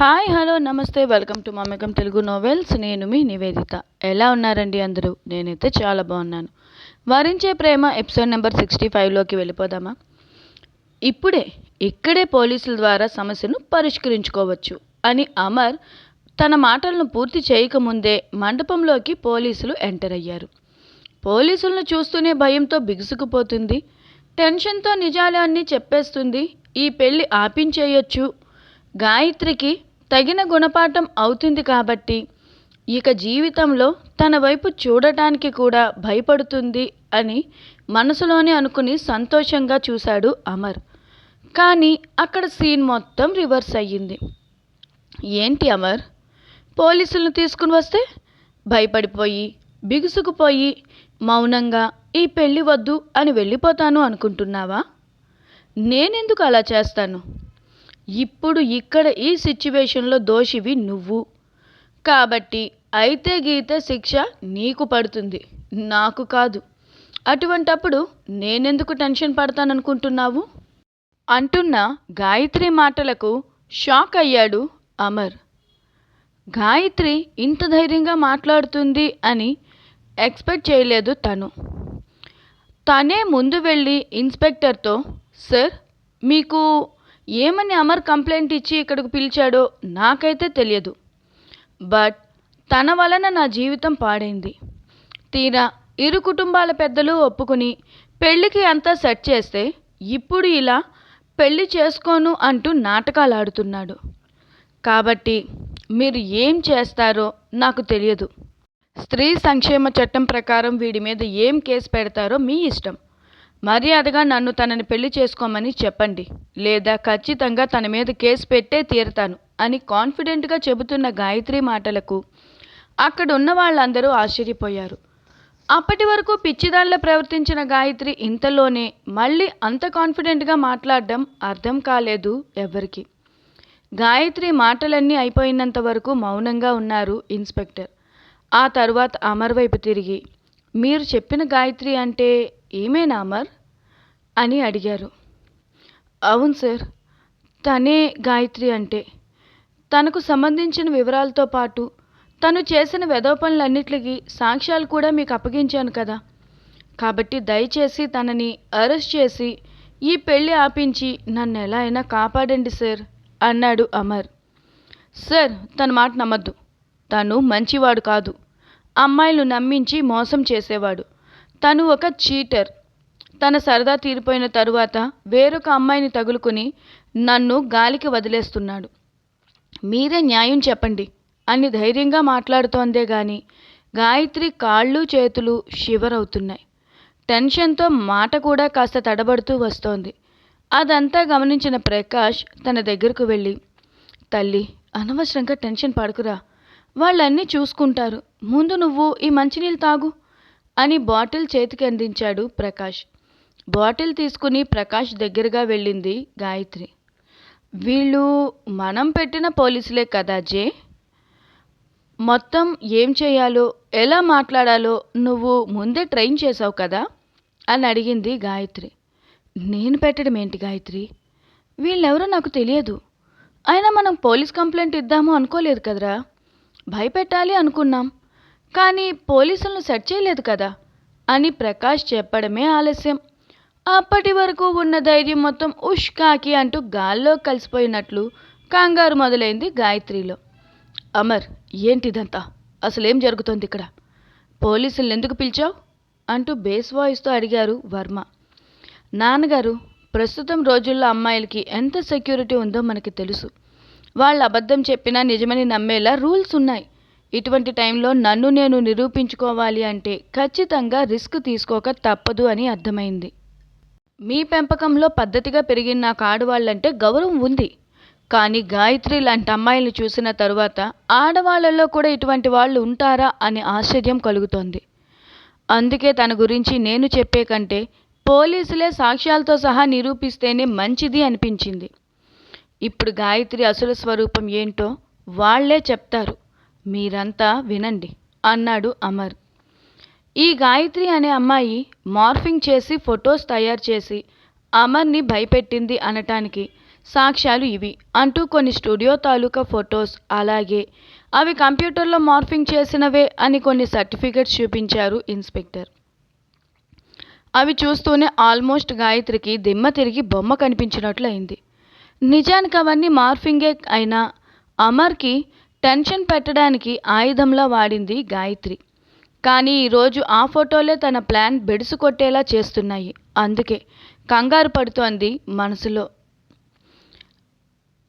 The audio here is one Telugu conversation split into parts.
హాయ్ హలో నమస్తే వెల్కమ్ టు మమ్మకం తెలుగు నోవెల్స్. నేను మీ నివేదిత. ఎలా ఉన్నారండి అందరూ? నేనైతే చాలా బాగున్నాను. వరించే ప్రేమ ఎపిసోడ్ నెంబర్ సిక్స్టీ ఫైవ్లోకి వెళ్ళిపోదామా? ఇప్పుడే ఇక్కడే పోలీసుల ద్వారా సమస్యను పరిష్కరించుకోవచ్చు అని అమర్ తన మాటలను పూర్తి చేయకముందే మండపంలోకి పోలీసులు ఎంటర్ అయ్యారు. పోలీసులను చూస్తూనే భయంతో బిగుసుకుపోతుంది. టెన్షన్తో నిజాలన్నీ చెప్పేస్తుంది. ఈ పెళ్ళి ఆపించేయొచ్చు. గాయత్రికి తగిన గుణపాఠం అవుతుంది కాబట్టి ఇక జీవితంలో తన వైపు చూడటానికి కూడా భయపడుతుంది అని మనసులోనే అనుకుని సంతోషంగా చూశాడు అమర్. కానీ అక్కడ సీన్ మొత్తం రివర్స్ అయ్యింది. ఏంటి అమర్? పోలీసులను తీసుకుని వస్తే? భయపడిపోయి బిగుసుకుపోయి మౌనంగా ఈ పెళ్ళి వద్దు అని వెళ్ళిపోతాను అనుకుంటున్నావా? నేనెందుకు అలా చేస్తాను? ఇప్పుడు ఇక్కడ ఈ సిచ్యువేషన్లో దోషివి నువ్వు. కాబట్టి అయితే గీత శిక్ష నీకు పడుతుంది. నాకు కాదు. అటువంటప్పుడు నేనెందుకు టెన్షన్ పడతాననుకుంటున్నావు? అంటున్న గాయత్రి మాటలకు షాక్ అయ్యాడు అమర్. గాయత్రి ఇంత ధైర్యంగా మాట్లాడుతుంది అని ఎక్స్పెక్ట్ చేయలేదు తను. తనే ముందు వెళ్ళి ఇన్స్పెక్టర్తో సార్ మీకు ఏమని అమర్ కంప్లైంట్ ఇచ్చి ఇక్కడికి పిలిచాడో నాకైతే తెలియదు. బట్ తన వలన నా జీవితం పాడైంది. తీరా ఇరు కుటుంబాల పెద్దలు ఒప్పుకుని పెళ్ళికి అంతా సెట్ చేస్తే ఇప్పుడు ఇలా పెళ్ళి చేసుకోను అంటూ నాటకాలు ఆడుతున్నాడు కాబట్టి మీరు ఏం చేస్తారో నాకు తెలియదు. స్త్రీ సంక్షేమ చట్టం ప్రకారం వీడి మీద ఏం కేసు పెడతారో మీ ఇష్టం. మర్యాదగా నన్ను తనని పెళ్ళి చేసుకోమని చెప్పండి లేదా ఖచ్చితంగా తన మీద కేసు పెట్టే తీరతాను అని కాన్ఫిడెంట్గా చెబుతున్న గాయత్రి మాటలకు అక్కడ ఉన్న వాళ్ళందరూ ఆశ్చర్యపోయారు. అప్పటి వరకు పిచ్చిదానిలో ప్రవర్తించిన గాయత్రి ఇంతలోనే మళ్ళీ అంత కాన్ఫిడెంట్గా మాట్లాడడం అర్థం కాలేదు ఎవరికి గాయత్రి మాటలన్నీ అయిపోయినంత వరకు మౌనంగా ఉన్నారు ఇన్స్పెక్టర్. ఆ తర్వాత అమర్ వైపు తిరిగి మీరు చెప్పిన గాయత్రి అంటే ఏమేనా అమర్? అని అడిగారు. అవును సార్ తనే గాయత్రి అంటే. తనకు సంబంధించిన వివరాలతో పాటు తను చేసిన వెధవ పనులన్నిటికీ సాక్ష్యాలు కూడా మీకు అప్పగించాను కదా. కాబట్టి దయచేసి తనని అరెస్ట్ చేసి ఈ పెళ్ళి ఆపించి నన్ను ఎలా అయినా కాపాడండి సార్ అన్నాడు అమర్. సార్ తన మాట నమ్మద్దు. తను మంచివాడు కాదు. అమ్మాయిలు నమ్మించి మోసం చేసేవాడు. తను ఒక చీటర్. తన సరదా తీరిపోయిన తరువాత వేరొక అమ్మాయిని తగులుకుని నన్ను గాలికి వదిలేస్తున్నాడు. మీరే న్యాయం చెప్పండి అని ధైర్యంగా మాట్లాడుతోందే గాని గాయత్రి కాళ్ళు చేతులు షివరవుతున్నాయి. టెన్షన్తో మాట కూడా కాస్త తడబడుతూ వస్తోంది. అదంతా గమనించిన ప్రకాష్ తన దగ్గరకు వెళ్ళి తల్లి అనవసరంగా టెన్షన్ పడకురా. వాళ్ళన్నీ చూసుకుంటారు. ముందు నువ్వు ఈ మంచినీళ్ళు తాగు అని బాటిల్ చేతికి అందించాడు ప్రకాష్. బాటిల్ తీసుకుని ప్రకాష్ దగ్గరగా వెళ్ళింది గాయత్రి. వీళ్ళు మనం పెట్టిన పోలీసులే కదా జే? మొత్తం ఏం చేయాలో ఎలా మాట్లాడాలో నువ్వు ముందే ట్రైన్ చేసావు కదా? అని అడిగింది గాయత్రి. నేను పెట్టడం ఏంటి గాయత్రి? వీళ్ళెవరో నాకు తెలియదు. అయినా మనం పోలీస్ కంప్లైంట్ ఇద్దాము అనుకోలేదు కదరా? భయపెట్టాలి అనుకున్నాం. కానీ పోలీసులను సెట్ చేయలేదు కదా? అని ప్రకాష్ చెప్పడమే ఆలస్యం. అప్పటి వరకు ఉన్న ధైర్యం మొత్తం ఉష్ కాకి అంటూ గాల్లో కలిసిపోయినట్లు కంగారు మొదలైంది గాయత్రిలో. అమర్ ఏంటిదంతా? అసలేం జరుగుతోంది ఇక్కడ? పోలీసులను ఎందుకు పిలిచావు? అంటూ బేస్ వాయిస్తో అడిగారు వర్మ. నాన్నగారు ప్రస్తుతం రోజుల్లో అమ్మాయిలకి ఎంత సెక్యూరిటీ ఉందో మనకి తెలుసు. వాళ్ళు అబద్ధం చెప్పినా నిజమని నమ్మేలా రూల్స్ ఉన్నాయి. ఇటువంటి టైంలో నన్ను నేను నిరూపించుకోవాలి అంటే ఖచ్చితంగా రిస్క్ తీసుకోక తప్పదు అని అర్థమైంది. మీ పెంపకంలో పద్ధతిగా పెరిగిన నాకు ఆడవాళ్ళంటే గౌరవం ఉంది. కానీ గాయత్రి లాంటి అమ్మాయిలను చూసిన తరువాత ఆడవాళ్ళలో కూడా ఇటువంటి వాళ్ళు ఉంటారా అని ఆశ్చర్యం కలుగుతోంది. అందుకే తన గురించి నేను చెప్పే కంటే పోలీసులే సాక్ష్యాలతో సహా నిరూపిస్తేనే మంచిది అనిపించింది. ఇప్పుడు గాయత్రి అసలు స్వరూపం ఏంటో వాళ్ళే చెప్తారు. మీరంతా వినండి అన్నాడు అమర్. ఈ గాయత్రి అనే అమ్మాయి మార్ఫింగ్ చేసి ఫొటోస్ తయారు చేసి అమర్ని భయపెట్టింది అనటానికి సాక్ష్యాలు ఇవి అంటూ కొన్ని స్టూడియో తాలూకా ఫొటోస్ అలాగే అవి కంప్యూటర్లో మార్ఫింగ్ చేసినవే అని కొన్ని సర్టిఫికెట్స్ చూపించారు ఇన్స్పెక్టర్. అవి చూస్తూనే ఆల్మోస్ట్ గాయత్రికి దిమ్మ తిరిగి బొమ్మ కనిపించినట్లు అయింది. నిజానికి అవన్నీ మార్ఫింగే అయినా అమర్కి టెన్షన్ పెట్టడానికి ఆయుధంలా వాడింది గాయత్రి. కానీ ఈరోజు ఆ ఫోటోలే తన ప్లాన్ బెడుసు కొట్టేలా చేస్తున్నాయి. అందుకే కంగారు పడుతోంది మనసులో.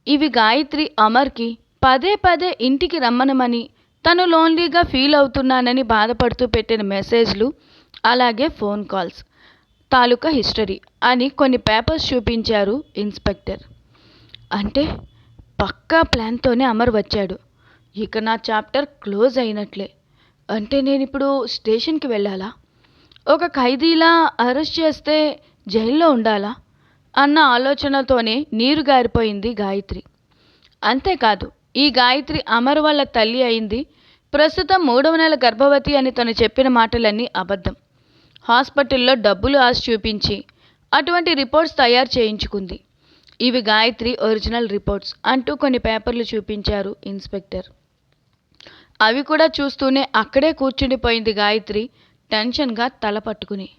ఇవి గాయత్రి అమర్కి పదే పదే ఇంటికి రమ్మనమని తను లోన్లీగా ఫీల్ అవుతున్నానని బాధపడుతూ పెట్టిన మెసేజ్లు అలాగే ఫోన్ కాల్స్. తాలూకా హిస్టరీ అని కొన్ని పేపర్స్ చూపించారు ఇన్స్పెక్టర్. అంటే పక్కా ప్లాన్తోనే అమర్ వచ్చాడు. ఇక నా చాప్టర్ క్లోజ్ అయినట్లే. అంటే నేను ఇప్పుడు స్టేషన్కి వెళ్ళాలా? ఒక ఖైదీలా అరెస్ట్ చేస్తే జైల్లో ఉండాలా? అన్న ఆలోచనతోనే నీరు గారిపోయింది గాయత్రి. అంతేకాదు ఈ గాయత్రి అమర్ వాళ్ళ తల్లి అయింది. ప్రస్తుతం మూడవ నెల గర్భవతి అని తను చెప్పిన మాటలన్నీ అబద్ధం. హాస్పిటల్లో డబ్బులు ఆశ చూపించి అటువంటి రిపోర్ట్స్ తయారు చేయించుకుంది. ఇవి గాయత్రి ఒరిజినల్ రిపోర్ట్స్ అంటూ కొన్ని పేపర్లు చూపించారు ఇన్స్పెక్టర్. అవి కూడా చూస్తూనే అక్కడే కూర్చుండిపోయింది గాయత్రి టెన్షన్గా తల పట్టుకుని.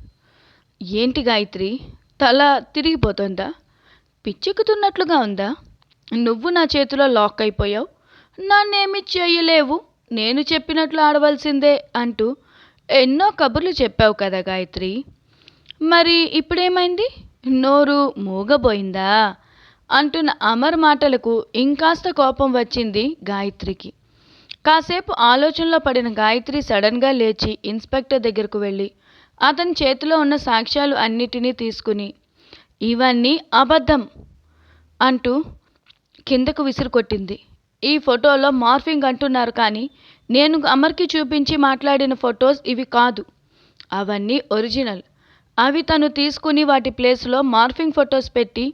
ఏంటి గాయత్రి? తల తిరిగిపోతుందా? పిచ్చెక్కుతున్నట్లుగా ఉందా? నువ్వు నా చేతిలో లాక్ అయిపోయావు. నన్నేమి చేయలేవు నేను చెప్పినట్లు ఆడవలసిందే అంటూ ఎన్నో కబుర్లు చెప్పావు కదా గాయత్రి. మరి ఇప్పుడేమైంది? నోరు మూగబోయిందా? అంటున్న అమర్ మాటలకు ఇంకాస్త కోపం వచ్చింది గాయత్రికి. కాసేపు ఆలోచనలో పడిన గాయత్రి సడన్గా లేచి ఇన్స్పెక్టర్ దగ్గరకు వెళ్ళి అతని చేతిలో ఉన్న సాక్ష్యాలు అన్నిటినీ తీసుకుని ఇవన్నీ అబద్ధం అంటూ కిందకు విసిరుకొట్టింది. ఈ ఫోటోలో మార్ఫింగ్ అంటున్నారు కానీ నేను అమర్కి చూపించి మాట్లాడిన ఫొటోస్ ఇవి కాదు. అవన్నీ ఒరిజినల్. అవి తను తీసుకుని వాటి ప్లేస్లో మార్ఫింగ్ ఫొటోస్ పెట్టి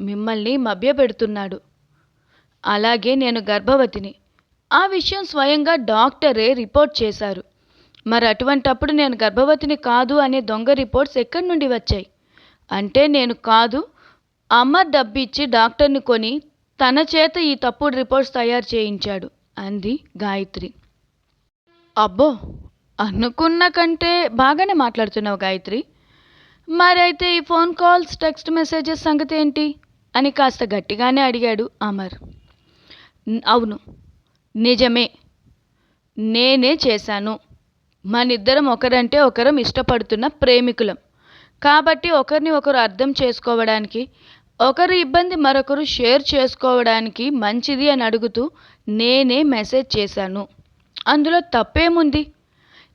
మిమ్మల్ని మభ్యపెడుతున్నాడు. అలాగే నేను గర్భవతిని. ఆ విషయం స్వయంగా డాక్టరే రిపోర్ట్ చేశారు. మరి అటువంటప్పుడు నేను గర్భవతిని కాదు అనే దొంగ రిపోర్ట్స్ ఎక్కడి నుండి వచ్చాయి? అంటే నేను కాదు అమ్మ డబ్బిచ్చి డాక్టర్ని కొని తన చేత ఈ తప్పుడు రిపోర్ట్స్ తయారు చేయించాడు అంది గాయత్రి. అబ్బో అనుకున్న కంటే బాగానే మాట్లాడుతున్నావు గాయత్రి. మరైతే ఈ ఫోన్ కాల్స్ టెక్స్ట్ మెసేజెస్ సంగతి ఏంటి? అని కాస్త గట్టిగానే అడిగాడు అమర్. అవును నిజమే. నేనే చేశాను. మనిద్దరం ఒకరంటే ఒకరం ఇష్టపడుతున్న ప్రేమికులం. కాబట్టి ఒకరిని ఒకరు అర్థం చేసుకోవడానికి ఒకరి ఇబ్బంది మరొకరు షేర్ చేసుకోవడానికి మంచిది అని అడుగుతూ నేనే మెసేజ్ చేశాను. అందులో తప్పేముంది?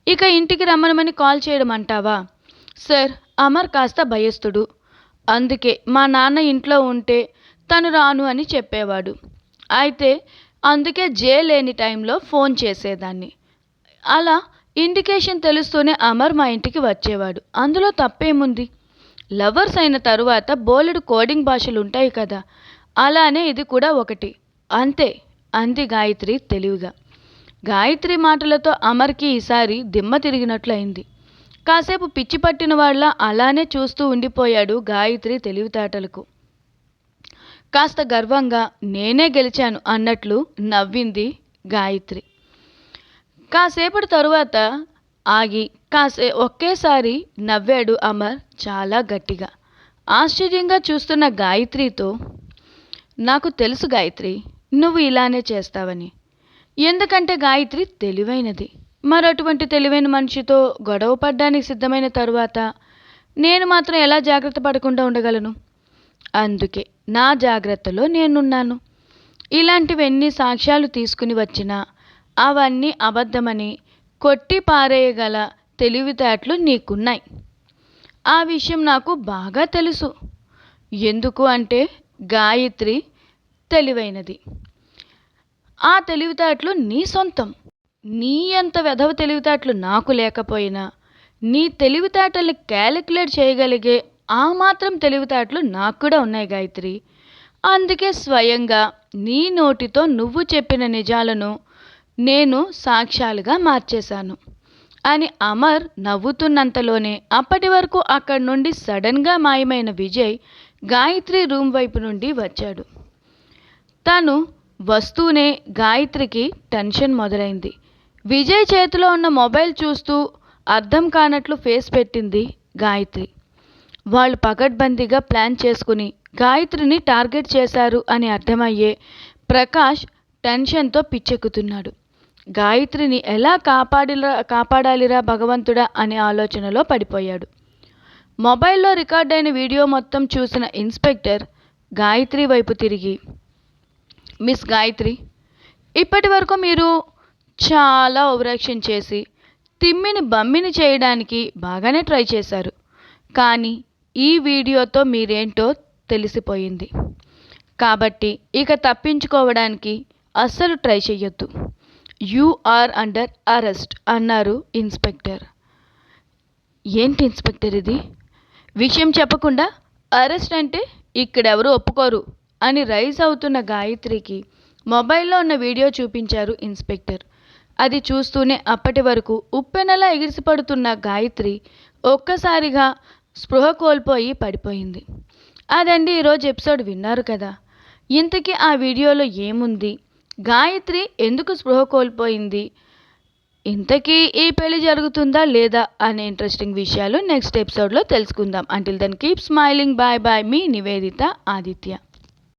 ఇక ఇంటికి రమ్మనమని కాల్ చేయడం అంటావా సార్ అమర్ కాస్త భయస్థుడు. అందుకే మా నాన్న ఇంట్లో ఉంటే తను రాను అని చెప్పేవాడు. అయితే అందుకే జే లేని టైంలో ఫోన్ చేసేదాన్ని. అలా ఇండికేషన్ తెలుస్తూనే అమర్ మా ఇంటికి వచ్చేవాడు. అందులో తప్పేముంది? లవర్స్ అయిన తరువాత బోలెడు కోడింగ్ భాషలు ఉంటాయి కదా. అలానే ఇది కూడా ఒకటి. అంతే అంది గాయత్రి తెలివిగా. గాయత్రి మాటలతో అమర్కి ఈసారి దిమ్మ తిరిగినట్లయింది. కాసేపు పిచ్చి పట్టిన వాళ్ళ అలానే చూస్తూ ఉండిపోయాడు గాయత్రి తెలివితేటలకు. కాస్త గర్వంగా నేనే గెలిచాను అన్నట్లు నవ్వింది గాయత్రి. కాసేపటి తరువాత ఆగి కాసే ఒకేసారి నవ్వాడు అమర్ చాలా గట్టిగా. ఆశ్చర్యంగా చూస్తున్న గాయత్రితో నాకు తెలుసు గాయత్రి నువ్వు ఇలానే చేస్తావని. ఎందుకంటే గాయత్రి తెలివైనది. మరటువంటి తెలివైన మనిషితో గొడవ పడ్డానికి సిద్ధమైన తరువాత నేను మాత్రం ఎలా జాగ్రత్త పడకుండా ఉండగలను అందుకే నా జాగ్రత్తలో నేనున్నాను. ఇలాంటివన్నీ సాక్ష్యాలు తీసుకుని వచ్చినా అవన్నీ అబద్ధమని కొట్టి పారేయగల తెలివితేటలు నీకున్నాయి. ఆ విషయం నాకు బాగా తెలుసు. ఎందుకు అంటే గాయత్రి తెలివైనది. ఆ తెలివితేటలు నీ సొంతం. నీ అంత వెధవ తెలివితేటలు నాకు లేకపోయినా నీ తెలివితేటలు క్యాలిక్యులేట్ చేయగలిగే ఆ మాత్రం తెలివితేటలు నాకు కూడా ఉన్నాయి గాయత్రి. అందుకే స్వయంగా నీ నోటితో నువ్వు చెప్పిన నిజాలను నేను సాక్ష్యాలుగా మార్చేశాను. అని అమర్ నవ్వుతున్నంతలోనే అప్పటి వరకు అక్కడి నుండి సడన్గా మాయమైన విజయ్ గాయత్రి రూమ్ వైపు నుండి వచ్చాడు. తను వస్తూనే గాయత్రికి టెన్షన్ మొదలైంది. విజయ్ చేతిలో ఉన్న మొబైల్ చూస్తూ అర్థం కానట్లు ఫేస్ పెట్టింది గాయత్రి. వాళ్ళు పకడ్బందీగా ప్లాన్ చేసుకుని గాయత్రిని టార్గెట్ చేశారు అని అర్థమయ్యే ప్రకాష్ టెన్షన్తో పిచ్చెక్కుతున్నాడు. గాయత్రిని ఎలా కాపాడిరా కాపాడాలిరా భగవంతుడా అనే ఆలోచనలో పడిపోయాడు. మొబైల్లో రికార్డైన వీడియో మొత్తం చూసిన ఇన్స్పెక్టర్ గాయత్రి వైపు తిరిగి మిస్ గాయత్రి ఇప్పటి వరకు మీరు చాలా ఓవరాక్షన్ చేసి తిమ్మిని బమ్మిని చేయడానికి బాగానే ట్రై చేశారు. కానీ ఈ వీడియోతో మీరేంటో తెలిసిపోయింది. కాబట్టి ఇక తప్పించుకోవడానికి అస్సలు ట్రై చెయ్యొద్దు. యు ఆర్ అండర్ అరెస్ట్ అన్నారు ఇన్స్పెక్టర్. ఏంటి ఇన్స్పెక్టర్ ఇది? విషయం చెప్పకుండా అరెస్ట్ అంటే ఇక్కడెవరు ఒప్పుకోరు అని రైజ్ అవుతున్న గాయత్రికి మొబైల్లో ఉన్న వీడియో చూపించారు ఇన్స్పెక్టర్. అది చూస్తూనే అప్పటి వరకు ఉప్పెనలా ఎగిరిసిపడుతున్న గాయత్రి ఒక్కసారిగా స్పృహ కోల్పోయి పడిపోయింది. అదండి ఈరోజు ఎపిసోడ్ విన్నారు కదా. ఇంతకీ ఆ వీడియోలో ఏముంది? గాయత్రి ఎందుకు స్పృహ కోల్పోయింది? ఇంతకీ ఈ పెళ్ళి జరుగుతుందా లేదా అనే ఇంట్రెస్టింగ్ విషయాలు నెక్స్ట్ ఎపిసోడ్లో తెలుసుకుందాం. Until then keep smiling bye bye మీ నివేదిత ఆదిత్య.